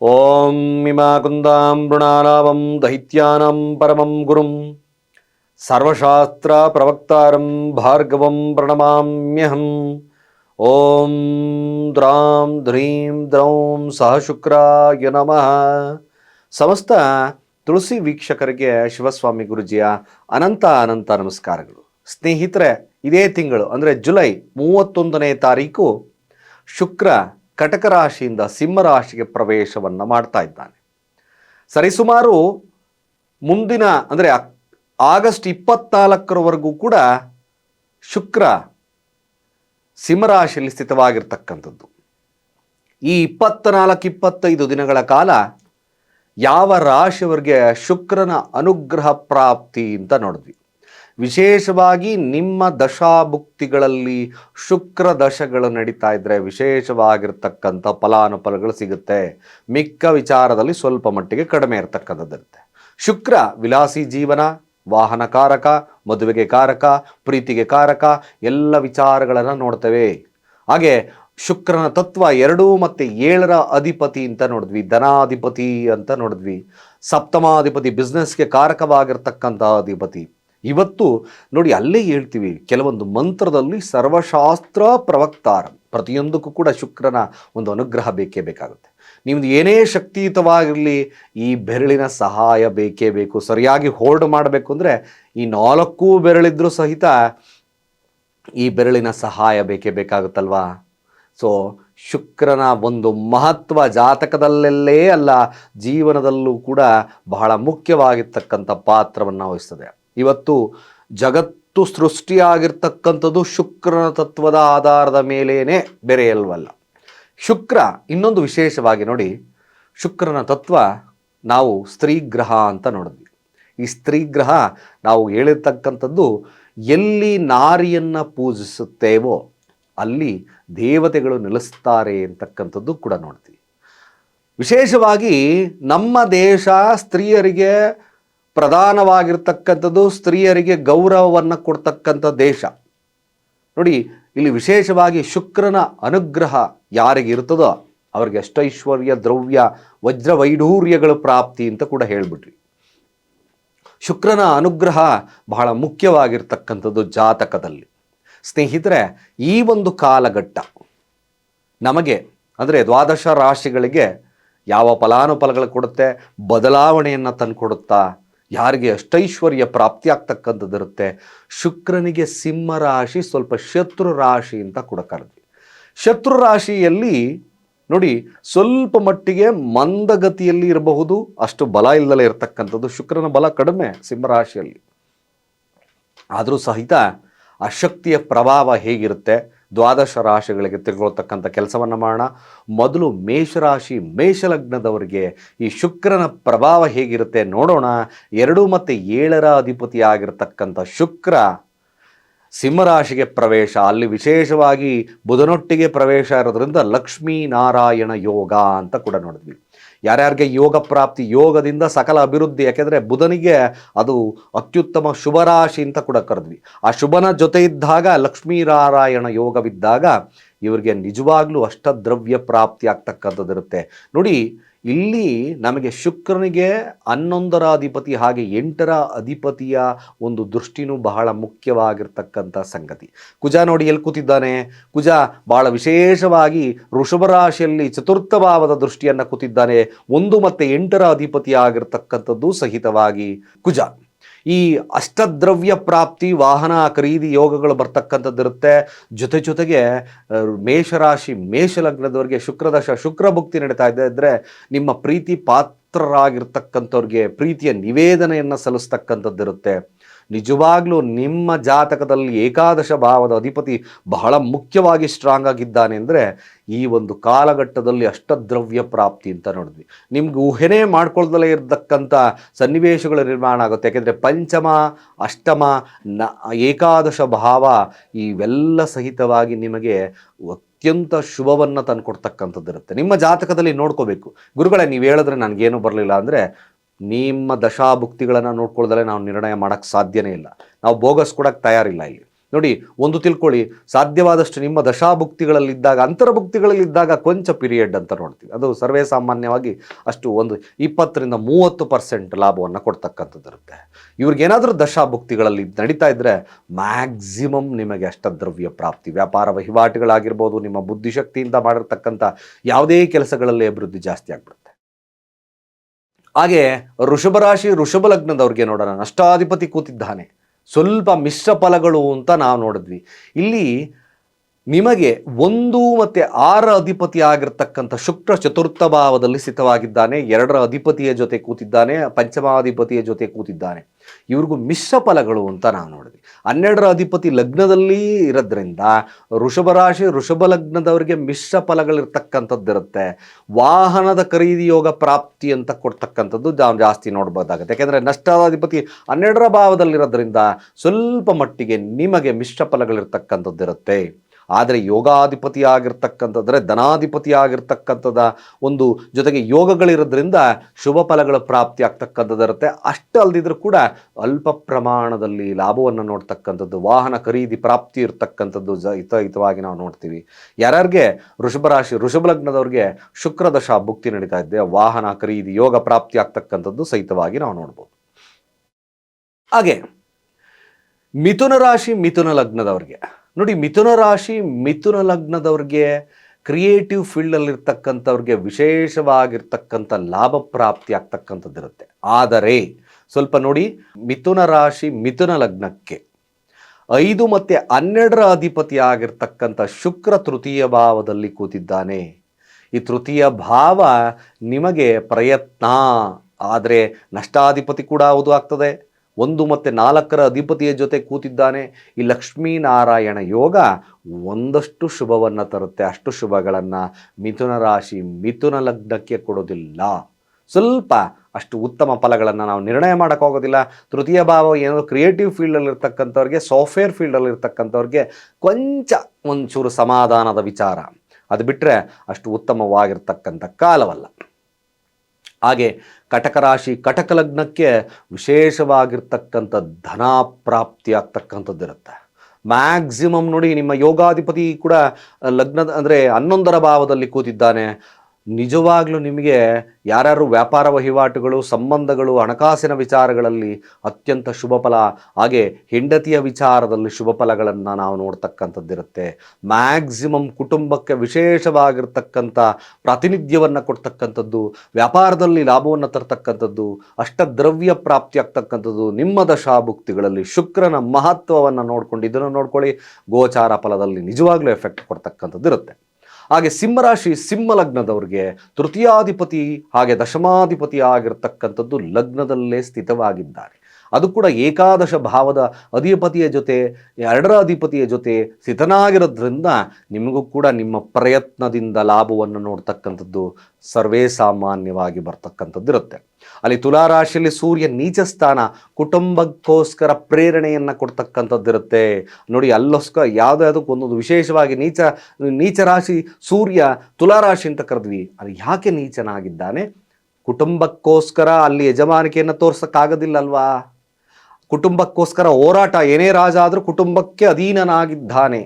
ಓಂ ದೈತ್ಯಾನಂ ದೈತ್ಯಾನಾಂ ಪರಮಂ ಗುರುಂ ಸರ್ವಶಾಸ್ತ್ರ ಪ್ರವಕ್ತಾರಂ ಭಾರ್ಗವಂ ಪ್ರಣಮಾಮ್ಯಹಂ ಓಂ ದ್ರಾಂ ಧ್ರೀಂ ದ್ರೌಂ ಸಹ ಶುಕ್ರಾಯ ನಮಃ ಸಮಸ್ತ ತುಳಸಿ ವೀಕ್ಷಕರಿಗೆ ಶಿವಸ್ವಾಮಿ ಗುರುಜಿಯ ಅನಂತ ಅನಂತ ನಮಸ್ಕಾರಗಳು. ಸ್ನೇಹಿತರೆ, ಇದೇ ತಿಂಗಳು, ಅಂದರೆ ಜುಲೈ ಮೂವತ್ತೊಂದನೇ ತಾರೀಕು ಶುಕ್ರ ಕಟಕ ರಾಶಿಯಿಂದ ಸಿಂಹರಾಶಿಗೆ ಪ್ರವೇಶವನ್ನು ಮಾಡ್ತಾ ಇದ್ದಾನೆ. ಸರಿಸುಮಾರು ಮುಂದಿನ, ಅಂದರೆ ಆಗಸ್ಟ್ ಇಪ್ಪತ್ನಾಲ್ಕರವರೆಗೂ ಕೂಡ ಶುಕ್ರ ಸಿಂಹರಾಶಿಯಲ್ಲಿ ಸ್ಥಿತವಾಗಿರ್ತಕ್ಕಂಥದ್ದು. ಈ ಇಪ್ಪತ್ನಾಲ್ಕು ಇಪ್ಪತ್ತೈದು ದಿನಗಳ ಕಾಲ ಯಾವ ರಾಶಿಯವರಿಗೆ ಶುಕ್ರನ ಅನುಗ್ರಹ ಪ್ರಾಪ್ತಿ ಅಂತ ನೋಡಿದ್ವಿ. ವಿಶೇಷವಾಗಿ ನಿಮ್ಮ ದಶಾಭುಕ್ತಿಗಳಲ್ಲಿ ಶುಕ್ರ ದಶಗಳು ನಡೀತಾ ಇದ್ದರೆ ವಿಶೇಷವಾಗಿರ್ತಕ್ಕಂಥ ಫಲಾನುಫಲಗಳು ಸಿಗುತ್ತೆ. ಮಿಕ್ಕ ವಿಚಾರದಲ್ಲಿ ಸ್ವಲ್ಪ ಮಟ್ಟಿಗೆ ಕಡಿಮೆ ಇರತಕ್ಕಂಥದ್ದಿರುತ್ತೆ. ಶುಕ್ರ ವಿಲಾಸಿ ಜೀವನ, ವಾಹನ ಕಾರಕ, ಮದುವೆಗೆ ಕಾರಕ, ಪ್ರೀತಿಗೆ ಕಾರಕ, ಎಲ್ಲ ವಿಚಾರಗಳನ್ನು ನೋಡ್ತೇವೆ. ಹಾಗೆ ಶುಕ್ರನ ತತ್ವ ಎರಡು ಮತ್ತು ಏಳರ ಅಧಿಪತಿ ಅಂತ ನೋಡಿದ್ವಿ, ಧನಾಧಿಪತಿ ಅಂತ ನೋಡಿದ್ವಿ. ಸಪ್ತಮಾಧಿಪತಿ ಬಿಸ್ನೆಸ್ಗೆ ಕಾರಕವಾಗಿರ್ತಕ್ಕಂಥ ಅಧಿಪತಿ. ಇವತ್ತು ನೋಡಿ ಅಲ್ಲೇ ಹೇಳ್ತೀವಿ, ಕೆಲವೊಂದು ಮಂತ್ರದಲ್ಲಿ ಸರ್ವಶಾಸ್ತ್ರ ಪ್ರವಕ್ತಾರ, ಪ್ರತಿಯೊಂದಕ್ಕೂ ಕೂಡ ಶುಕ್ರನ ಒಂದು ಅನುಗ್ರಹ ಬೇಕೇ ಬೇಕಾಗುತ್ತೆ. ನಿಮ್ದು ಏನೇ ಶಕ್ತಿಯುತವಾಗಿರಲಿ, ಈ ಬೆರಳಿನ ಸಹಾಯ ಬೇಕೇ ಬೇಕು. ಸರಿಯಾಗಿ ಹೋಲ್ಡ್ ಮಾಡಬೇಕು ಅಂದರೆ, ಈ ನಾಲ್ಕು ಬೆರಳಿದ್ರೂ ಸಹಿತ ಈ ಬೆರಳಿನ ಸಹಾಯ ಬೇಕೇ ಬೇಕಾಗುತ್ತಲ್ವಾ? ಸೊ ಶುಕ್ರನ ಒಂದು ಮಹತ್ವ ಜಾತಕದಲ್ಲೆಲ್ಲೇ ಅಲ್ಲ, ಜೀವನದಲ್ಲೂ ಕೂಡ ಬಹಳ ಮುಖ್ಯವಾಗಿರ್ತಕ್ಕಂಥ ಪಾತ್ರವನ್ನು ವಹಿಸ್ತದೆ. ಇವತ್ತು ಜಗತ್ತು ಸೃಷ್ಟಿಯಾಗಿರ್ತಕ್ಕಂಥದ್ದು ಶುಕ್ರನ ತತ್ವದ ಆಧಾರದ ಮೇಲೇನೆ ಬೆರೆಯಲ್ವಲ್ಲ. ಶುಕ್ರ ಇನ್ನೊಂದು ವಿಶೇಷವಾಗಿ ನೋಡಿ, ಶುಕ್ರನ ತತ್ವ ನಾವು ಸ್ತ್ರೀ ಗ್ರಹ ಅಂತ ನೋಡಿದ್ವಿ. ಈ ಸ್ತ್ರೀ ಗ್ರಹ ನಾವು ಹೇಳಿರ್ತಕ್ಕಂಥದ್ದು ಎಲ್ಲಿ ನಾರಿಯನ್ನು ಪೂಜಿಸುತ್ತೇವೋ ಅಲ್ಲಿ ದೇವತೆಗಳು ನೆಲೆಸ್ತಾರೆ ಅಂತಕ್ಕಂಥದ್ದು ಕೂಡ ನೋಡ್ತೀವಿ. ವಿಶೇಷವಾಗಿ ನಮ್ಮ ದೇಶ ಸ್ತ್ರೀಯರಿಗೆ ಪ್ರಧಾನವಾಗಿರ್ತಕ್ಕಂಥದ್ದು ಸ್ತ್ರೀಯರಿಗೆ ಗೌರವವನ್ನು ಕೊಡ್ತಕ್ಕಂಥ ದೇಶ. ನೋಡಿ, ಇಲ್ಲಿ ವಿಶೇಷವಾಗಿ ಶುಕ್ರನ ಅನುಗ್ರಹ ಯಾರಿಗೆ ಇರ್ತದೋ ಅವ್ರಿಗೆ ಅಷ್ಟೈಶ್ವರ್ಯ, ದ್ರವ್ಯ ವಜ್ರ ವೈಢೂರ್ಯಗಳ ಪ್ರಾಪ್ತಿ ಅಂತ ಕೂಡ ಹೇಳ್ಬಿಟ್ರಿ ಶುಕ್ರನ ಅನುಗ್ರಹ ಬಹಳ ಮುಖ್ಯವಾಗಿರ್ತಕ್ಕಂಥದ್ದು ಜಾತಕದಲ್ಲಿ. ಸ್ನೇಹಿತರೆ, ಈ ಒಂದು ಕಾಲಘಟ್ಟ ನಮಗೆ, ಅಂದರೆ ದ್ವಾದಶ ರಾಶಿಗಳಿಗೆ ಯಾವ ಫಲಾನುಫಲಗಳು ಕೊಡುತ್ತೆ, ಬದಲಾವಣೆಯನ್ನು ತಂದುಕೊಡುತ್ತಾ ಯಾರಿಗೆ ಅಷ್ಟೈಶ್ವರ್ಯ ಪ್ರಾಪ್ತಿ ಆಗ್ತಕ್ಕಂಥದ್ದಿರುತ್ತೆ ಶುಕ್ರನಿಗೆ ಸಿಂಹ ರಾಶಿ, ಸ್ವಲ್ಪ ಶತ್ರು ರಾಶಿ ಅಂತ ಕೂಡ ಕರೆದ್ವಿ. ಶತ್ರು ರಾಶಿಯಲ್ಲಿ ನೋಡಿ, ಸ್ವಲ್ಪ ಮಟ್ಟಿಗೆ ಮಂದಗತಿಯಲ್ಲಿ ಇರಬಹುದು, ಅಷ್ಟು ಬಲ ಇಲ್ಲದಲೇ ಇರತಕ್ಕಂಥದ್ದು ಶುಕ್ರನ ಬಲ ಕಡಿಮೆ ಸಿಂಹರಾಶಿಯಲ್ಲಿ ಆದರೂ ಸಹಿತ ಆ ಶಕ್ತಿಯ ಪ್ರಭಾವ ಹೇಗಿರುತ್ತೆ? ದ್ವಾದಶ ರಾಶಿಗಳಿಗೆ ತಿಳ್ಕೊಳ್ತಕ್ಕಂಥ ಕೆಲಸವನ್ನು ಮಾಡೋಣ. ಮೊದಲು ಮೇಷರಾಶಿ, ಮೇಷಲಗ್ನದವರಿಗೆ ಈ ಶುಕ್ರನ ಪ್ರಭಾವ ಹೇಗಿರುತ್ತೆ ನೋಡೋಣ. ಎರಡು ಮತ್ತು ಏಳರ ಅಧಿಪತಿಯಾಗಿರ್ತಕ್ಕಂಥ ಶುಕ್ರ ಸಿಂಹರಾಶಿಗೆ ಪ್ರವೇಶ. ಅಲ್ಲಿ ವಿಶೇಷವಾಗಿ ಬುಧನೊಟ್ಟಿಗೆ ಪ್ರವೇಶ ಇರೋದ್ರಿಂದ ಲಕ್ಷ್ಮೀನಾರಾಯಣ ಯೋಗ ಅಂತ ಕೂಡ ನೋಡಿದ್ವಿ. ಯಾರ್ಯಾರಿಗೆ ಯೋಗ ಪ್ರಾಪ್ತಿ ಯೋಗದಿಂದ ಸಕಲ ಅಭಿವೃದ್ಧಿ, ಯಾಕೆಂದರೆ ಬುಧನಿಗೆ ಅದು ಅತ್ಯುತ್ತಮ ಶುಭರಾಶಿ ಅಂತ ಕೂಡ ಕರೆದ್ವಿ. ಆ ಶುಭನ ಜೊತೆ ಇದ್ದಾಗ ಲಕ್ಷ್ಮೀನಾರಾಯಣ ಯೋಗವಿದ್ದಾಗ, ಇವರಿಗೆ ನಿಜವಾಗ್ಲೂ ಅಷ್ಟದ್ರವ್ಯ ಪ್ರಾಪ್ತಿ ಆಗ್ತಕ್ಕಂಥದ್ದಿರುತ್ತೆ. ನೋಡಿ ಇಲ್ಲಿ ನಮಗೆ ಶುಕ್ರನಿಗೆ ಹನ್ನೊಂದರ ಅಧಿಪತಿ ಹಾಗೆ ಎಂಟರ ಅಧಿಪತಿಯ ಒಂದು ದೃಷ್ಟಿನೂ ಬಹಳ ಮುಖ್ಯವಾಗಿರ್ತಕ್ಕಂಥ ಸಂಗತಿ. ಕುಜ ನೋಡಿ ಎಲ್ಲಿ ಕೂತಿದ್ದಾನೆ? ಕುಜ ಬಹಳ ವಿಶೇಷವಾಗಿ ರಾಶಿಯಲ್ಲಿ ಚತುರ್ಥ ಭಾವದ ದೃಷ್ಟಿಯನ್ನು ಕೂತಿದ್ದಾನೆ. ಒಂದು ಮತ್ತು ಎಂಟರ ಅಧಿಪತಿ ಆಗಿರ್ತಕ್ಕಂಥದ್ದು ಸಹಿತವಾಗಿ ಕುಜ. ಈ ಅಷ್ಟದ್ರವ್ಯ ಪ್ರಾಪ್ತಿ, ವಾಹನ ಖರೀದಿ ಯೋಗಗಳು ಬರ್ತಕ್ಕಂಥದ್ದಿರುತ್ತೆ. ಜೊತೆ ಜೊತೆಗೆ ಮೇಷರಾಶಿ, ಮೇಷಲಗ್ನದವರಿಗೆ ಶುಕ್ರದಶ ಶುಕ್ರ ಭುಕ್ತಿ ನಡೀತಾ ಇದೆ ಅಂದರೆ, ನಿಮ್ಮ ಪ್ರೀತಿ ಪಾತ್ರರಾಗಿರ್ತಕ್ಕಂಥವ್ರಿಗೆ ಪ್ರೀತಿಯ ನಿವೇದನೆಯನ್ನು ಸಲ್ಲಿಸ್ತಕ್ಕಂಥದ್ದಿರುತ್ತೆ. ನಿಜವಾಗ್ಲೂ ನಿಮ್ಮ ಜಾತಕದಲ್ಲಿ ಏಕಾದಶ ಭಾವದ ಅಧಿಪತಿ ಬಹಳ ಮುಖ್ಯವಾಗಿ ಸ್ಟ್ರಾಂಗ್ ಆಗಿದ್ದಾನೆ ಅಂದರೆ ಈ ಒಂದು ಕಾಲಘಟ್ಟದಲ್ಲಿ ಅಷ್ಟದ್ರವ್ಯ ಪ್ರಾಪ್ತಿ ಅಂತ ನೋಡಿದ್ವಿ. ನಿಮ್ಗೆ ಊಹೆನೇ ಮಾಡ್ಕೊಳ್ದಲೇ ಇರತಕ್ಕಂಥ ಸನ್ನಿವೇಶಗಳು ನಿರ್ಮಾಣ ಆಗುತ್ತೆ. ಯಾಕೆಂದರೆ ಪಂಚಮ, ಅಷ್ಟಮ, ನ, ಏಕಾದಶ ಭಾವ ಇವೆಲ್ಲ ಸಹಿತವಾಗಿ ನಿಮಗೆ ಅತ್ಯಂತ ಶುಭವನ್ನು ತಂದುಕೊಡ್ತಕ್ಕಂಥದ್ದಿರುತ್ತೆ. ನಿಮ್ಮ ಜಾತಕದಲ್ಲಿ ನೋಡ್ಕೋಬೇಕು. ಗುರುಗಳೇ, ನೀವು ಹೇಳಿದ್ರೆ ನನಗೇನು ಬರಲಿಲ್ಲ ಅಂದರೆ ನಿಮ್ಮ ದಶಾಭುಕ್ತಿಗಳನ್ನು ನೋಡ್ಕೊಳ್ದಲೇ ನಾವು ನಿರ್ಣಯ ಮಾಡೋಕ್ಕೆ ಸಾಧ್ಯನೇ ಇಲ್ಲ. ನಾವು ಬೋಗಸ್ ಕೊಡೋಕ್ಕೆ ತಯಾರಿಲ್ಲ ಇಲ್ಲಿ. ನೋಡಿ, ಒಂದು ತಿಳ್ಕೊಳ್ಳಿ, ಸಾಧ್ಯವಾದಷ್ಟು ನಿಮ್ಮ ದಶಾಭುಕ್ತಿಗಳಲ್ಲಿದ್ದಾಗ, ಅಂತರಭುಕ್ತಿಗಳಲ್ಲಿದ್ದಾಗ ಕೊಂಚ ಪೀರಿಯಡ್ ಅಂತ ನೋಡ್ತೀವಿ. ಅದು ಸರ್ವೇ ಸಾಮಾನ್ಯವಾಗಿ ಅಷ್ಟು ಒಂದು ಇಪ್ಪತ್ತರಿಂದ ಮೂವತ್ತು ಪರ್ಸೆಂಟ್ ಲಾಭವನ್ನು ಕೊಡ್ತಕ್ಕಂಥದ್ದು ಇರುತ್ತೆ. ಇವ್ರಿಗೇನಾದರೂ ದಶಾಭುಕ್ತಿಗಳಲ್ಲಿ ನಡೀತಾ ಇದ್ದರೆ ಮ್ಯಾಕ್ಸಿಮಮ್ ನಿಮಗೆ ಅಷ್ಟದ್ರವ್ಯ ಪ್ರಾಪ್ತಿ, ವ್ಯಾಪಾರ ವಹಿವಾಟುಗಳಾಗಿರ್ಬೋದು, ನಿಮ್ಮ ಬುದ್ಧಿಶಕ್ತಿಯಿಂದ ಮಾಡಿರ್ತಕ್ಕಂಥ ಯಾವುದೇ ಕೆಲಸಗಳಲ್ಲಿ ಅಭಿವೃದ್ಧಿ ಜಾಸ್ತಿ ಆಗ್ಬಿಡುತ್ತೆ. ಹಾಗೆ ಋಷಭರಾಶಿ ರಾಶಿ, ವೃಷಭ ಲಗ್ನದವ್ರಿಗೆ ನೋಡೋಣ. ನಷ್ಟಾಧಿಪತಿ ಕೂತಿದ್ದಾನೆ. ಸ್ವಲ್ಪ ಮಿಶ್ರ ಫಲಗಳು ಅಂತ ನಾವು ನೋಡಿದ್ವಿ. ಇಲ್ಲಿ ನಿಮಗೆ ಒಂದು ಮತ್ತು ಆರ ಅಧಿಪತಿ ಆಗಿರ್ತಕ್ಕಂಥ ಶುಕ್ರ ಚತುರ್ಥ ಭಾವದಲ್ಲಿ ಸ್ಥಿತವಾಗಿದ್ದಾನೆ ಎರಡರ ಅಧಿಪತಿಯ ಜೊತೆ ಕೂತಿದ್ದಾನೆ, ಪಂಚಮಾಧಿಪತಿಯ ಜೊತೆ ಕೂತಿದ್ದಾನೆ. ಇವ್ರಿಗೂ ಮಿಶ್ರ ಫಲಗಳು ಅಂತ ನಾವು ನೋಡಿದ್ವಿ ಹನ್ನೆರಡರ ಅಧಿಪತಿ ಲಗ್ನದಲ್ಲಿ ಇರೋದ್ರಿಂದ ಋಷಭ ರಾಶಿ ಋಷಭ ಲಗ್ನದವರಿಗೆ ಮಿಶ್ರ ಫಲಗಳಿರ್ತಕ್ಕಂಥದ್ದಿರುತ್ತೆ ವಾಹನದ ಖರೀದಿ ಯೋಗ ಪ್ರಾಪ್ತಿ ಅಂತ ಕೊಡ್ತಕ್ಕಂಥದ್ದು ಜಾಸ್ತಿ ನೋಡ್ಬೋದಾಗುತ್ತೆ. ಯಾಕೆಂದರೆ ನಷ್ಟಾಧಿಪತಿ ಹನ್ನೆರಡರ ಭಾವದಲ್ಲಿರೋದ್ರಿಂದ ಸ್ವಲ್ಪ ಮಟ್ಟಿಗೆ ನಿಮಗೆ ಮಿಶ್ರ ಫಲಗಳಿರ್ತಕ್ಕಂಥದ್ದಿರುತ್ತೆ ಆದರೆ ಯೋಗಾಧಿಪತಿ ಆಗಿರ್ತಕ್ಕಂಥದ್ರೆ ಒಂದು ಜೊತೆಗೆ ಯೋಗಗಳಿರೋದ್ರಿಂದ ಶುಭ ಫಲಗಳ ಪ್ರಾಪ್ತಿ ಆಗ್ತಕ್ಕಂಥದ್ದಿರುತ್ತೆ. ಅಷ್ಟು ಅಲ್ದಿದ್ರೂ ಕೂಡ ಅಲ್ಪ ಪ್ರಮಾಣದಲ್ಲಿ ಲಾಭವನ್ನು ನೋಡ್ತಕ್ಕಂಥದ್ದು, ವಾಹನ ಖರೀದಿ ಪ್ರಾಪ್ತಿ ಇರ್ತಕ್ಕಂಥದ್ದು ಜ ಹಿತ ಹಿತವಾಗಿ ನಾವು ನೋಡ್ತೀವಿ. ಯಾರ್ಯಾರಿಗೆ ಋಷಭ ರಾಶಿ, ವೃಷಭ ಲಗ್ನದವ್ರಿಗೆ ಶುಕ್ರದಶ ಭುಕ್ತಿ ನಡೀತಾ ಇದ್ದೆ, ವಾಹನ ಖರೀದಿ, ಯೋಗ ಪ್ರಾಪ್ತಿ ಆಗ್ತಕ್ಕಂಥದ್ದು ಸಹಿತವಾಗಿ ನಾವು ನೋಡ್ಬೋದು. ಹಾಗೆ, ಮಿಥುನ ರಾಶಿ ಮಿಥುನ ಲಗ್ನದವ್ರಿಗೆ. ನೋಡಿ, ಮಿಥುನ ರಾಶಿ ಮಿಥುನ ಲಗ್ನದವ್ರಿಗೆ ಕ್ರಿಯೇಟಿವ್ ಫೀಲ್ಡಲ್ಲಿರ್ತಕ್ಕಂಥವ್ರಿಗೆ ವಿಶೇಷವಾಗಿರ್ತಕ್ಕಂಥ ಲಾಭ ಪ್ರಾಪ್ತಿ ಆಗ್ತಕ್ಕಂಥದ್ದಿರುತ್ತೆ. ಆದರೆ, ಸ್ವಲ್ಪ ನೋಡಿ, ಮಿಥುನ ರಾಶಿ ಮಿಥುನ ಲಗ್ನಕ್ಕೆ ಐದು ಮತ್ತು ಹನ್ನೆರಡರ ಅಧಿಪತಿ ಆಗಿರ್ತಕ್ಕಂಥ ಶುಕ್ರ ತೃತೀಯ ಭಾವದಲ್ಲಿ ಕೂತಿದ್ದಾನೆ. ಈ ತೃತೀಯ ಭಾವ ನಿಮಗೆ ಪ್ರಯತ್ನ. ಆದರೆ ನಷ್ಟಾಧಿಪತಿ ಕೂಡ ಹೌದು ಆಗ್ತದೆ. ಒಂದು ಮತ್ತು ನಾಲ್ಕರ ಅಧಿಪತಿಯ ಜೊತೆ ಕೂತಿದ್ದಾನೆ. ಈ ಲಕ್ಷ್ಮೀನಾರಾಯಣ ಯೋಗ ಒಂದಷ್ಟು ಶುಭವನ್ನು ತರುತ್ತೆ. ಅಷ್ಟು ಶುಭಗಳನ್ನು ಮಿಥುನ ರಾಶಿ, ಮಿಥುನ ಲಗ್ನಕ್ಕೆ ಕೊಡೋದಿಲ್ಲ. ಸ್ವಲ್ಪ ಅಷ್ಟು ಉತ್ತಮ ಫಲಗಳನ್ನು ನಾವು ನಿರ್ಣಯ ಮಾಡೋಕ್ಕಾಗೋದಿಲ್ಲ ತೃತೀಯ ಭಾವ ಏನೋ ಕ್ರಿಯೇಟಿವ್ ಫೀಲ್ಡಲ್ಲಿರ್ತಕ್ಕಂಥವ್ರಿಗೆ ಸಾಫ್ಟ್ವೇರ್ ಫೀಲ್ಡಲ್ಲಿರ್ತಕ್ಕಂಥವ್ರಿಗೆ ಕೊಂಚ ಒಂಚೂರು ಸಮಾಧಾನದ ವಿಚಾರ. ಅದು ಬಿಟ್ಟರೆ ಅಷ್ಟು ಉತ್ತಮವಾಗಿರ್ತಕ್ಕಂಥ ಕಾಲವಲ್ಲ. ಹಾಗೆ ಕಟಕ ರಾಶಿ ಕಟಕ ಲಗ್ನಕ್ಕೆ ವಿಶೇಷವಾಗಿರ್ತಕ್ಕಂಥ ಧನ ಪ್ರಾಪ್ತಿ ಆಗ್ತಕ್ಕಂಥದ್ದಿರುತ್ತೆ ಮ್ಯಾಕ್ಸಿಮಮ್ ನೋಡಿ ನಿಮ್ಮ ಯೋಗಾಧಿಪತಿ ಕೂಡ ಲಗ್ನದ, ಅಂದರೆ ಹನ್ನೊಂದರ ಭಾವದಲ್ಲಿ ಕೂತಿದ್ದಾನೆ. ನಿಜವಾಗ್ಲೂ ನಿಮಗೆ ಯಾರ್ಯಾರು ವ್ಯಾಪಾರ ವಹಿವಾಟುಗಳು, ಸಂಬಂಧಗಳು, ಹಣಕಾಸಿನ ವಿಚಾರಗಳಲ್ಲಿ ಅತ್ಯಂತ ಶುಭ ಫಲ, ಹಾಗೆ ಹೆಂಡತಿಯ ವಿಚಾರದಲ್ಲಿ ಶುಭ ಫಲಗಳನ್ನು ನಾವು ನೋಡ್ತಕ್ಕಂಥದ್ದಿರುತ್ತೆ. ಮ್ಯಾಕ್ಸಿಮಮ್ ಕುಟುಂಬಕ್ಕೆ ವಿಶೇಷವಾಗಿರ್ತಕ್ಕಂಥ ಪ್ರಾತಿನಿಧ್ಯವನ್ನು ಕೊಡ್ತಕ್ಕಂಥದ್ದು, ವ್ಯಾಪಾರದಲ್ಲಿ ಲಾಭವನ್ನು ತರ್ತಕ್ಕಂಥದ್ದು, ಅಷ್ಟದ್ರವ್ಯ ಪ್ರಾಪ್ತಿ ಆಗ್ತಕ್ಕಂಥದ್ದು, ನಿಮ್ಮ ದಶಾಭುಕ್ತಿಗಳಲ್ಲಿ ಶುಕ್ರನ ಮಹತ್ವವನ್ನು ನೋಡ್ಕೊಂಡು ಇದನ್ನು ನೋಡ್ಕೊಳ್ಳಿ. ಗೋಚಾರ ಫಲದಲ್ಲಿ ನಿಜವಾಗ್ಲೂ ಎಫೆಕ್ಟ್ ಕೊಡ್ತಕ್ಕಂಥದ್ದು ಇರುತ್ತೆ ಹಾಗೆ ಸಿಂಹರಾಶಿ ಸಿಂಹ ಲಗ್ನದವ್ರಿಗೆ ತೃತೀಯಾಧಿಪತಿ ಹಾಗೆ ದಶಮಾಧಿಪತಿ ಆಗಿರ್ತಕ್ಕಂಥದ್ದು ಲಗ್ನದಲ್ಲೇ ಸ್ಥಿತವಾಗಿದ್ದಾರೆ. ಅದು ಕೂಡ ಏಕಾದಶ ಭಾವದ ಅಧಿಪತಿಯ ಜೊತೆ, ಎರಡರ ಅಧಿಪತಿಯ ಜೊತೆ ಸ್ಥಿತನಾಗಿರೋದ್ರಿಂದ ನಿಮಗೂ ಕೂಡ ನಿಮ್ಮ ಪ್ರಯತ್ನದಿಂದ ಲಾಭವನ್ನು ನೋಡ್ತಕ್ಕಂಥದ್ದು ಸರ್ವೇ ಸಾಮಾನ್ಯವಾಗಿ ಬರ್ತಕ್ಕಂಥದ್ದು ಇರುತ್ತೆ ಅಲ್ಲಿ ತುಲಾರಾಶಿಯಲ್ಲಿ ಸೂರ್ಯ ನೀಚ ಸ್ಥಾನ, ಕುಟುಂಬಕ್ಕೋಸ್ಕರ ಪ್ರೇರಣೆಯನ್ನು ಕೊಡ್ತಕ್ಕಂಥದ್ದಿರುತ್ತೆ. ನೋಡಿ, ಅಲ್ಲೋಸ್ಕರ ಯಾವುದಾದಕ್ಕೂ ಒಂದೊಂದು ವಿಶೇಷವಾಗಿ ನೀಚ ನೀಚ ರಾಶಿ ಸೂರ್ಯ ತುಲಾರಾಶಿ ಅಂತ ಕರೆದ್ವಿ. ಅದು ಯಾಕೆ ನೀಚನಾಗಿದ್ದಾನೆ? ಕುಟುಂಬಕ್ಕೋಸ್ಕರ ಅಲ್ಲಿ ಯಜಮಾನಿಕೆಯನ್ನು ತೋರ್ಸಕ್ಕಾಗೋದಿಲ್ಲಲ್ವಾ? ಕುಟುಂಬಕ್ಕೋಸ್ಕರ ಹೋರಾಟ ಏನೇ ರಾಜ ಆದರೂ ಕುಟುಂಬಕ್ಕೆ ಅಧೀನನಾಗಿದ್ದಾನೆ.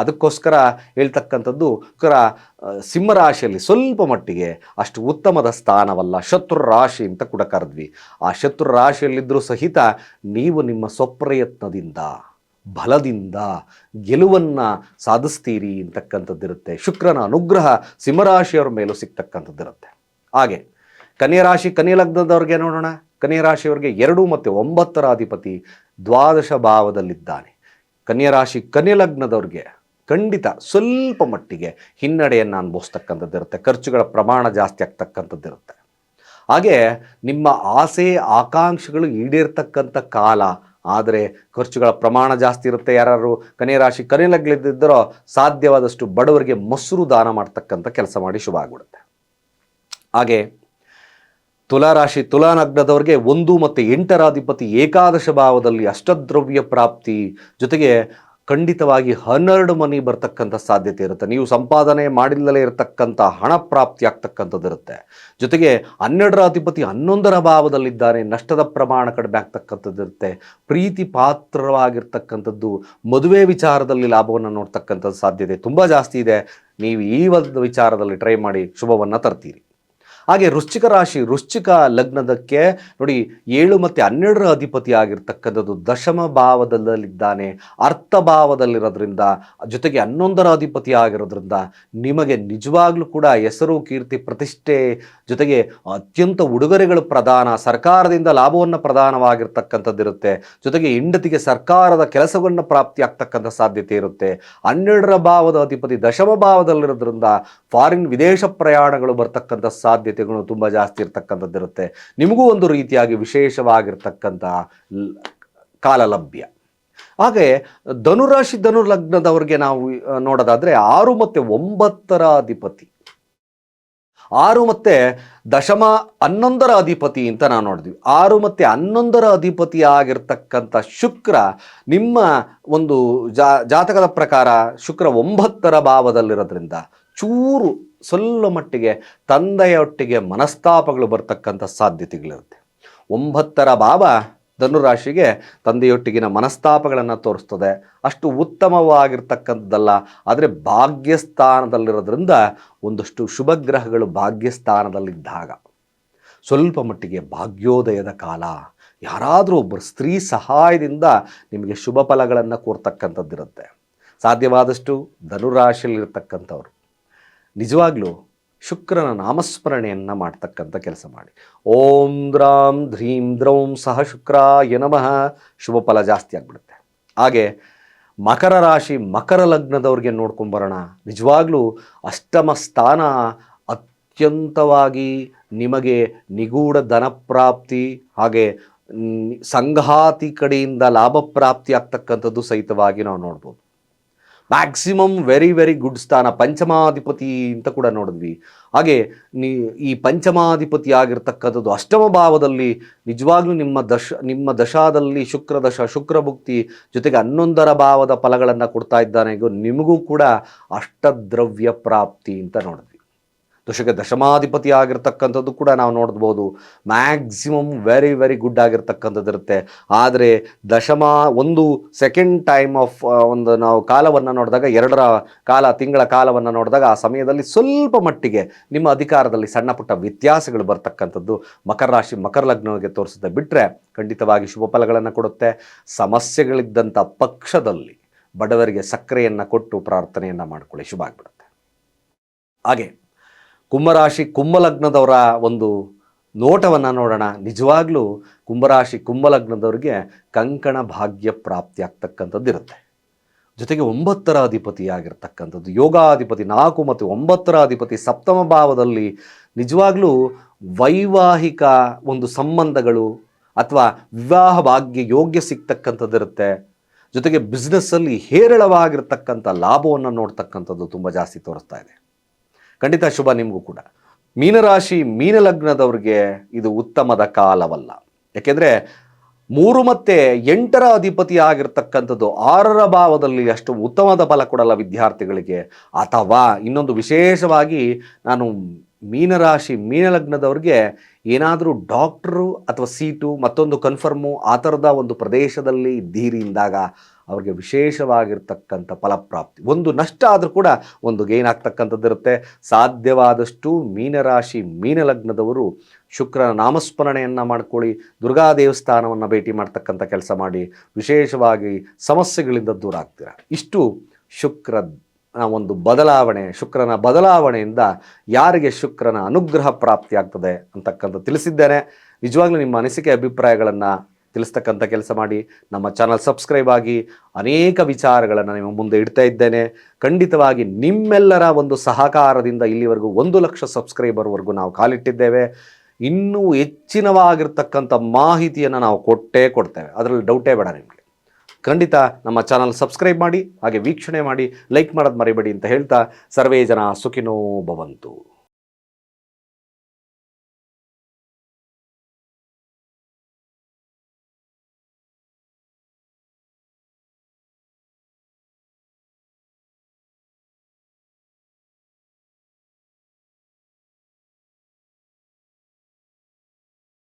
ಅದಕ್ಕೋಸ್ಕರ ಹೇಳ್ತಕ್ಕಂಥದ್ದು ಕರ ಸಿಂಹರಾಶಿಯಲ್ಲಿ ಸ್ವಲ್ಪ ಮಟ್ಟಿಗೆ ಅಷ್ಟು ಉತ್ತಮದ ಸ್ಥಾನವಲ್ಲ ಶತ್ರು ರಾಶಿ ಅಂತ ಕೂಡ ಕರೆದ್ವಿ. ಆ ಶತ್ರು ರಾಶಿಯಲ್ಲಿದ್ದರೂ ಸಹಿತ ನೀವು ನಿಮ್ಮ ಸ್ವಪ್ರಯತ್ನದಿಂದ, ಬಲದಿಂದ ಗೆಲುವನ್ನು ಸಾಧಿಸ್ತೀರಿ ಅಂತಕ್ಕಂಥದ್ದಿರುತ್ತೆ. ಶುಕ್ರನ ಅನುಗ್ರಹ ಸಿಂಹರಾಶಿಯವ್ರ ಮೇಲೂ ಸಿಗ್ತಕ್ಕಂಥದ್ದಿರುತ್ತೆ. ಹಾಗೆ ಕನ್ಯರಾಶಿ ಕನ್ಯಲಗ್ನದವ್ರಿಗೆ ನೋಡೋಣ. ಕನ್ಯರಾಶಿಯವರಿಗೆ ಎರಡು ಮತ್ತು ಒಂಬತ್ತರ ಅಧಿಪತಿ ದ್ವಾದಶ ಭಾವದಲ್ಲಿದ್ದಾನೆ. ಕನ್ಯರಾಶಿ ಕನ್ಯಲಗ್ನದವ್ರಿಗೆ ಖಂಡಿತ ಸ್ವಲ್ಪ ಮಟ್ಟಿಗೆ ಹಿನ್ನಡೆಯನ್ನು ಅನುಭವಿಸ್ತಕ್ಕಂಥದ್ದಿರುತ್ತೆ ಖರ್ಚುಗಳ ಪ್ರಮಾಣ ಜಾಸ್ತಿ ಆಗ್ತಕ್ಕಂಥದ್ದಿರುತ್ತೆ ಹಾಗೆ ನಿಮ್ಮ ಆಸೆ, ಆಕಾಂಕ್ಷೆಗಳು ಈಡೇರ್ತಕ್ಕಂಥ ಕಾಲ, ಆದರೆ ಖರ್ಚುಗಳ ಪ್ರಮಾಣ ಜಾಸ್ತಿ ಇರುತ್ತೆ ಯಾರು ಕನ್ಯರಾಶಿ ಕನ್ಯಲಗ್ನದಿದ್ದರೋ ಸಾಧ್ಯವಾದಷ್ಟು ಬಡವರಿಗೆ ಮೊಸರು ದಾನ ಮಾಡ್ತಕ್ಕಂಥ ಕೆಲಸ ಮಾಡಿ ಶುಭ ಆಗ್ಬಿಡುತ್ತೆ. ಹಾಗೆ ತುಲಾರಾಶಿ ತುಲಾನಗ್ನದವ್ರಿಗೆ ಒಂದು ಮತ್ತು ಎಂಟರ ಅಧಿಪತಿ ಏಕಾದಶ ಭಾವದಲ್ಲಿ ಅಷ್ಟದ್ರವ್ಯ ಪ್ರಾಪ್ತಿ ಜೊತೆಗೆ ಖಂಡಿತವಾಗಿ ಹನ್ನೆರಡು ಮನಿ ಬರ್ತಕ್ಕಂಥ ಸಾಧ್ಯತೆ ಇರುತ್ತೆ. ನೀವು ಸಂಪಾದನೆ ಮಾಡಿಲ್ಲಲೇ ಇರತಕ್ಕಂಥ ಹಣ ಪ್ರಾಪ್ತಿ ಆಗ್ತಕ್ಕಂಥದ್ದು ಇರುತ್ತೆ. ಜೊತೆಗೆ ಹನ್ನೆರಡರ ಅಧಿಪತಿ ಹನ್ನೊಂದರ ಭಾವದಲ್ಲಿದ್ದಾನೆ, ನಷ್ಟದ ಪ್ರಮಾಣ ಕಡಿಮೆ ಆಗ್ತಕ್ಕಂಥದ್ದು ಇರುತ್ತೆ. ಪ್ರೀತಿ ಪಾತ್ರವಾಗಿರ್ತಕ್ಕಂಥದ್ದು, ಮದುವೆ ವಿಚಾರದಲ್ಲಿ ಲಾಭವನ್ನು ನೋಡ್ತಕ್ಕಂಥದ್ದು ಸಾಧ್ಯತೆ ತುಂಬ ಜಾಸ್ತಿ ಇದೆ. ನೀವು ಈ ಒಂದು ವಿಚಾರದಲ್ಲಿ ಟ್ರೈ ಮಾಡಿ ಶುಭವನ್ನು ತರ್ತೀರಿ. ಹಾಗೆ ವೃಶ್ಚಿಕ ರಾಶಿ, ವೃಶ್ಚಿಕ ಲಗ್ನದಕ್ಕೆ ನೋಡಿ ಏಳು ಮತ್ತು ಹನ್ನೆರಡರ ಅಧಿಪತಿ ಆಗಿರ್ತಕ್ಕಂಥದ್ದು ದಶಮ ಭಾವದಲ್ಲಿದ್ದಾನೆ. ಅರ್ಥ ಭಾವದಲ್ಲಿರೋದ್ರಿಂದ, ಜೊತೆಗೆ ಹನ್ನೊಂದರ ಅಧಿಪತಿ ಆಗಿರೋದ್ರಿಂದ ನಿಮಗೆ ನಿಜವಾಗ್ಲೂ ಕೂಡ ಹೆಸರು, ಕೀರ್ತಿ, ಪ್ರತಿಷ್ಠೆ, ಜೊತೆಗೆ ಅತ್ಯಂತ ಉಡುಗೊರೆಗಳು ಪ್ರದಾನ ಸರ್ಕಾರದಿಂದ ಲಾಭವನ್ನು ಪ್ರಧಾನವಾಗಿರ್ತಕ್ಕಂಥದ್ದಿರುತ್ತೆ ಜೊತೆಗೆ ಹೆಂಡತಿಗೆ ಸರ್ಕಾರದ ಕೆಲಸವನ್ನು ಪ್ರಾಪ್ತಿ ಆಗ್ತಕ್ಕಂಥ ಸಾಧ್ಯತೆ ಇರುತ್ತೆ. ಹನ್ನೆರಡರ ಭಾವದ ಅಧಿಪತಿ ದಶಮ ಭಾವದಲ್ಲಿರೋದ್ರಿಂದ ಫಾರಿನ್ ವಿದೇಶ ಪ್ರಯಾಣಗಳು ಬರ್ತಕ್ಕಂಥ ಸಾಧ್ಯತೆಗಳು ತುಂಬ ಜಾಸ್ತಿ ಇರ್ತಕ್ಕಂಥದ್ದು ಇರುತ್ತೆ. ನಿಮಗೂ ಒಂದು ರೀತಿಯಾಗಿ ವಿಶೇಷವಾಗಿರ್ತಕ್ಕಂಥ ಕಾಲ ಲಭ್ಯ ಹಾಗೆ ಧನುರಾಶಿ ಧನುರ್ಲಗ್ನದವ್ರಿಗೆ ಲಗ್ನದವರಿಗೆ ನಾವು ನೋಡೋದಾದರೆ ಆರು ಮತ್ತು ಒಂಬತ್ತರ ಅಧಿಪತಿ. ಆರು ಮತ್ತೆ ದಶಮ ಹನ್ನೊಂದರ ಅಧಿಪತಿ ಅಂತ ನಾವು ನೋಡಿದ್ವಿ. ಆರು ಮತ್ತೆ ಹನ್ನೊಂದರ ಅಧಿಪತಿ ಆಗಿರ್ತಕ್ಕಂಥ ಶುಕ್ರ ನಿಮ್ಮ ಒಂದು ಜಾತಕದ ಪ್ರಕಾರ ಶುಕ್ರ ಒಂಬತ್ತರ ಭಾವದಲ್ಲಿರೋದ್ರಿಂದ ಚೂರು ಸ್ವಲ್ಪ ಮಟ್ಟಿಗೆ, ತಂದೆಯೊಟ್ಟಿಗೆ ಮನಸ್ತಾಪಗಳು ಬರ್ತಕ್ಕಂಥ ಸಾಧ್ಯತೆಗಳಿರುತ್ತೆ. ಒಂಬತ್ತರ ಭಾವ ಧನುರಾಶಿಗೆ ತಂದೆಯೊಟ್ಟಿಗಿನ ಮನಸ್ತಾಪಗಳನ್ನು ತೋರಿಸ್ತದೆ. ಅಷ್ಟು ಉತ್ತಮವಾಗಿರ್ತಕ್ಕಂಥದ್ದಲ್ಲ. ಆದರೆ ಭಾಗ್ಯಸ್ಥಾನದಲ್ಲಿರೋದ್ರಿಂದ ಒಂದಷ್ಟು ಶುಭ ಗ್ರಹಗಳು ಭಾಗ್ಯಸ್ಥಾನದಲ್ಲಿದ್ದಾಗ, ಸ್ವಲ್ಪ ಮಟ್ಟಿಗೆ ಭಾಗ್ಯೋದಯದ ಕಾಲ, ಯಾರಾದರೂ ಒಬ್ಬರು ಸ್ತ್ರೀ ಸಹಾಯದಿಂದ ನಿಮಗೆ ಶುಭ ಫಲಗಳನ್ನು ಕೋರ್ತಕ್ಕಂಥದ್ದಿರುತ್ತೆ ಸಾಧ್ಯವಾದಷ್ಟು ಧನುರಾಶಿಯಲ್ಲಿರ್ತಕ್ಕಂಥವ್ರು. ನಿಜವಾಗ್ಲೂ ಶುಕ್ರನ ನಾಮಸ್ಮರಣೆಯನ್ನು ಮಾಡ್ತಕ್ಕಂಥ ಕೆಲಸ ಮಾಡಿ. ಓಂ ದ್ರಾಂ ಧ್ರೀಂ ದ್ರೌಂ ಸಹ ಶುಕ್ರ ಯನಮಃ ಶುಭ ಫಲ ಜಾಸ್ತಿ ಆಗ್ಬಿಡುತ್ತೆ. ಹಾಗೆ ಮಕರ ರಾಶಿ ಮಕರ ಲಗ್ನದವ್ರಿಗೆ ನೋಡ್ಕೊಂಬರೋಣ ನಿಜವಾಗ್ಲೂ ಅಷ್ಟಮ ಸ್ಥಾನ ಅತ್ಯಂತವಾಗಿ ನಿಮಗೆ ನಿಗೂಢ ಧನಪ್ರಾಪ್ತಿ ಹಾಗೆ ಸಂಘಾತಿ ಕಡೆಯಿಂದ ಲಾಭ ಪ್ರಾಪ್ತಿ ಆಗ್ತಕ್ಕಂಥದ್ದು ಸಹಿತವಾಗಿ ನಾವು ನೋಡ್ಬೋದು. ಮ್ಯಾಕ್ಸಿಮಮ್ ವೆರಿ ವೆರಿ ಗುಡ್ ಸ್ಥಾನ, ಪಂಚಮಾಧಿಪತಿ ಅಂತ ಕೂಡ ನೋಡಿದ್ವಿ. ಹಾಗೆ ನೀ, ಈ ಪಂಚಮಾಧಿಪತಿ ಆಗಿರ್ತಕ್ಕಂಥದ್ದು ಅಷ್ಟಮ ಭಾವದಲ್ಲಿ ನಿಜವಾಗ್ಲೂ ನಿಮ್ಮ ದಶ, ನಿಮ್ಮ ದಶಾದಲ್ಲಿ ಶುಕ್ರ ದಶ, ಶುಕ್ರ ಭುಕ್ತಿ ಜೊತೆಗೆ ಹನ್ನೊಂದರ ಭಾವದ ಫಲಗಳನ್ನು ಕೊಡ್ತಾ ಇದ್ದಾನೆ. ನಿಮಗೂ ಕೂಡ ಅಷ್ಟದ್ರವ್ಯ ಪ್ರಾಪ್ತಿ ಅಂತ ನೋಡಿದ್ವಿ. ದಶಕ ದಶಮಾಧಿಪತಿ ಆಗಿರ್ತಕ್ಕಂಥದ್ದು ಕೂಡ ನಾವು ನೋಡ್ಬೋದು. ಮ್ಯಾಕ್ಸಿಮಮ್ ವೆರಿ ವೆರಿ ಗುಡ್ ಆಗಿರ್ತಕ್ಕಂಥದ್ದು ಇರುತ್ತೆ. ಆದರೆ ದಶಮ ಒಂದು ಸೆಕೆಂಡ್ ಟೈಮ್ ಆಫ್ ಒಂದು ನಾವು ಕಾಲವನ್ನು ನೋಡಿದಾಗ, ಎರಡರ ಕಾಲ, ತಿಂಗಳ ಕಾಲವನ್ನು ನೋಡಿದಾಗ, ಆ ಸಮಯದಲ್ಲಿ ಸ್ವಲ್ಪ ಮಟ್ಟಿಗೆ ನಿಮ್ಮ ಅಧಿಕಾರದಲ್ಲಿ ಸಣ್ಣ ಪುಟ್ಟ ವ್ಯತ್ಯಾಸಗಳು ಬರ್ತಕ್ಕಂಥದ್ದು. ಮಕರ ರಾಶಿ, ಮಕರ ಲಗ್ನಕ್ಕೆ ತೋರಿಸುತ್ತೆ ಬಿಟ್ಟರೆ ಖಂಡಿತವಾಗಿ ಶುಭ ಫಲಗಳನ್ನು ಕೊಡುತ್ತೆ. ಸಮಸ್ಯೆಗಳಿದ್ದಂಥ ಪಕ್ಷದಲ್ಲಿ ಬಡವರಿಗೆ ಸಕ್ಕರೆಯನ್ನು ಕೊಟ್ಟು ಪ್ರಾರ್ಥನೆಯನ್ನು ಮಾಡಿಕೊಳ್ಳಿ. ಶುಭ ಆಗಿಬಿಡುತ್ತೆ. ಹಾಗೆ ಕುಂಭರಾಶಿ ಕುಂಭಲಗ್ನದವರ ಒಂದು ನೋಟವನ್ನು ನೋಡೋಣ. ನಿಜವಾಗ್ಲೂ ಕುಂಭರಾಶಿ ಕುಂಭಲಗ್ನದವ್ರಿಗೆ ಕಂಕಣ ಭಾಗ್ಯ ಪ್ರಾಪ್ತಿ ಆಗ್ತಕ್ಕಂಥದ್ದು ಇರುತ್ತೆ. ಜೊತೆಗೆ ಒಂಬತ್ತರ ಅಧಿಪತಿ ಆಗಿರ್ತಕ್ಕಂಥದ್ದು. ಯೋಗಾಧಿಪತಿ ನಾಲ್ಕು ಮತ್ತು ಒಂಬತ್ತರ ಅಧಿಪತಿ ಸಪ್ತಮ ಭಾವದಲ್ಲಿ ನಿಜವಾಗ್ಲೂ ವೈವಾಹಿಕ ಒಂದು ಸಂಬಂಧಗಳು ಅಥವಾ ವಿವಾಹ ಭಾಗ್ಯ ಯೋಗ್ಯ ಸಿಗ್ತಕ್ಕಂಥದ್ದಿರುತ್ತೆ ಜೊತೆಗೆ ಬಿಸ್ನೆಸ್ಸಲ್ಲಿ ಹೇರಳವಾಗಿರ್ತಕ್ಕಂಥ ಲಾಭವನ್ನು ನೋಡ್ತಕ್ಕಂಥದ್ದು ತುಂಬ ಜಾಸ್ತಿ ತೋರಿಸ್ತಾ ಇದೆ. ಖಂಡಿತ ಶುಭ ನಿಮಗೂ ಕೂಡ. ಮೀನರಾಶಿ, ಮೀನಲಗ್ನದವ್ರಿಗೆ ಇದು ಉತ್ತಮದ ಕಾಲವಲ್ಲ. ಯಾಕೆಂದರೆ ಮೂರು ಮತ್ತೆ ಎಂಟರ ಅಧಿಪತಿ ಆಗಿರ್ತಕ್ಕಂಥದ್ದು ಆರರ ಭಾವದಲ್ಲಿ ಅಷ್ಟು ಉತ್ತಮದ ಫಲ ಕೊಡಲ್ಲ ವಿದ್ಯಾರ್ಥಿಗಳಿಗೆ. ಅಥವಾ ಇನ್ನೊಂದು ವಿಶೇಷವಾಗಿ ನಾನು ಮೀನರಾಶಿ, ಮೀನಲಗ್ನದವ್ರಿಗೆ ಏನಾದರೂ ಡಾಕ್ಟ್ರು ಅಥವಾ ಸೀಟು ಮತ್ತೊಂದು ಕನ್ಫರ್ಮು ಆ ಥರದ ಒಂದು ಪ್ರದೇಶದಲ್ಲಿ ಇದ್ದೀರಿ ಇಂದಾಗ ಅವ್ರಿಗೆ ವಿಶೇಷವಾಗಿರ್ತಕ್ಕಂಥ ಫಲಪ್ರಾಪ್ತಿ. ಒಂದು ನಷ್ಟ ಆದರೂ ಕೂಡ ಒಂದು ಗೇನ್ ಆಗ್ತಕ್ಕಂಥದ್ದು ಇರುತ್ತೆ. ಸಾಧ್ಯವಾದಷ್ಟು ಮೀನರಾಶಿ, ಮೀನಲಗ್ನದವರು ಶುಕ್ರನ ನಾಮಸ್ಮರಣೆಯನ್ನು ಮಾಡ್ಕೊಳ್ಳಿ, ದುರ್ಗಾ ದೇವಸ್ಥಾನವನ್ನು ಭೇಟಿ ಮಾಡ್ತಕ್ಕಂಥ ಕೆಲಸ ಮಾಡಿ, ವಿಶೇಷವಾಗಿ ಸಮಸ್ಯೆಗಳಿಂದ ದೂರ ಆಗ್ತೀರ. ಇಷ್ಟು ಶುಕ್ರ ಒಂದು ಬದಲಾವಣೆ, ಶುಕ್ರನ ಬದಲಾವಣೆಯಿಂದ ಯಾರಿಗೆ ಶುಕ್ರನ ಅನುಗ್ರಹ ಪ್ರಾಪ್ತಿ ಆಗ್ತದೆ ಅಂತಕ್ಕಂಥ ತಿಳಿಸಿದ್ದೇನೆ. ನಿಜವಾಗ್ಲೂ ನಿಮ್ಮ ಅನಿಸಿಕೆ, ಅಭಿಪ್ರಾಯಗಳನ್ನು ತಿಳಿಸ್ತಕ್ಕಂಥ ಕೆಲಸ ಮಾಡಿ ನಮ್ಮ ಚಾನಲ್ ಸಬ್ಸ್ಕ್ರೈಬ್ ಆಗಿ ಅನೇಕ ವಿಚಾರಗಳನ್ನು ನಿಮ್ಮ ಮುಂದೆ ಇಡ್ತಾ ಇದ್ದೇನೆ. ಖಂಡಿತವಾಗಿ ನಿಮ್ಮೆಲ್ಲರ ಒಂದು ಸಹಕಾರದಿಂದ ಇಲ್ಲಿವರೆಗೂ ಒಂದು ಲಕ್ಷ ಸಬ್ಸ್ಕ್ರೈಬರ್ವರೆಗೂ ನಾವು ಕಾಲಿಟ್ಟಿದ್ದೇವೆ. ಇನ್ನೂ ಹೆಚ್ಚಿನವಾಗಿರ್ತಕ್ಕಂಥ ಮಾಹಿತಿಯನ್ನು ನಾವು ಕೊಟ್ಟೇ ಕೊಡ್ತೇವೆ. ಅದರಲ್ಲಿ ಡೌಟೇ ಬೇಡ ನಿಮಗೆ. ಖಂಡಿತ ನಮ್ಮ ಚಾನಲ್ ಸಬ್ಸ್ಕ್ರೈಬ್ ಮಾಡಿ, ಹಾಗೆ ವೀಕ್ಷಣೆ ಮಾಡಿ, ಲೈಕ್ ಮಾಡೋದು ಮರಿಬೇಡಿ ಅಂತ ಹೇಳ್ತಾ ಸರ್ವೇ ಜನ ಸುಖಿನೋ ಭವಂತು.